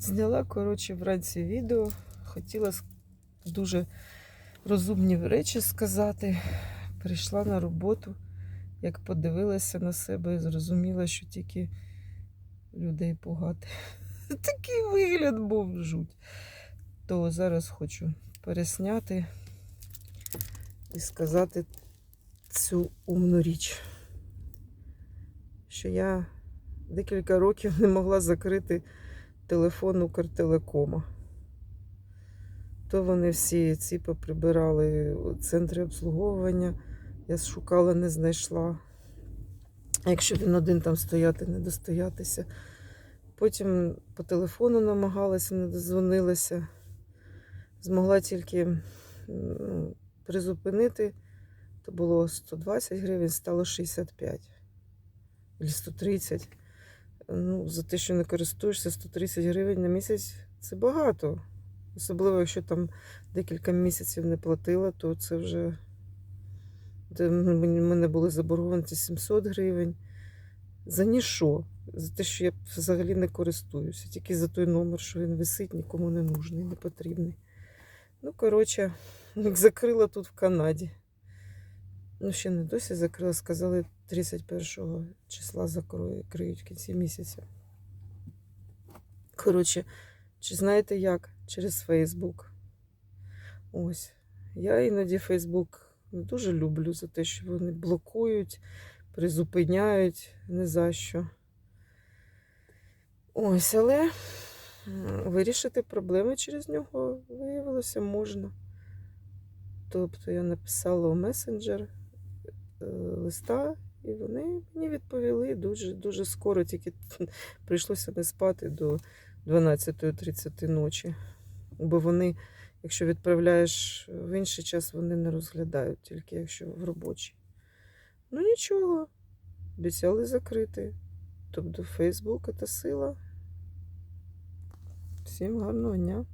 Зняла, коротше, вранці відео. Хотіла дуже розумні речі сказати. Прийшла на роботу, як подивилася на себе і зрозуміла, що тільки людей пугати. Такий вигляд був жуть. То зараз хочу пересняти і сказати цю умну річ, що я декілька років не могла закрити телефон Укртелекома. То вони всі ці поприбирали центри обслуговування. Я шукала, не знайшла. Якщо він один там стояти, не достоятися. Потім по телефону намагалася, не дозвонилася. Змогла тільки призупинити. То було 120 гривень, стало 65. Або 130. Ну, за те, що не користуєшся 130 гривень на місяць, це багато. Особливо, якщо там декілька місяців не платила, то це вже. В мене були заборгованості 700 гривень. За ніщо. За те, що я взагалі не користуюся. Тільки за той номер, що він висить, нікому не нужний, не потрібний. Ну, коротше, закрила тут в Канаді. Ну, ще не досі закрила. Сказали, 31 числа закроють криють в кінці місяця. Коротше, чи знаєте як? Через Фейсбук. Ось. Я іноді Фейсбук не дуже люблю за те, що вони блокують, призупиняють не за що. Ось, але вирішити проблеми через нього виявилося можна. Тобто я написала у месенджер листа, і вони мені відповіли дуже, дуже скоро, тільки прийшлося не спати до 12.30 ночі. Бо вони, якщо відправляєш в інший час, вони не розглядають, тільки якщо в робочий. Ну нічого, обіцяли закрити. Тобто Фейсбук це сила. Всім гарного дня.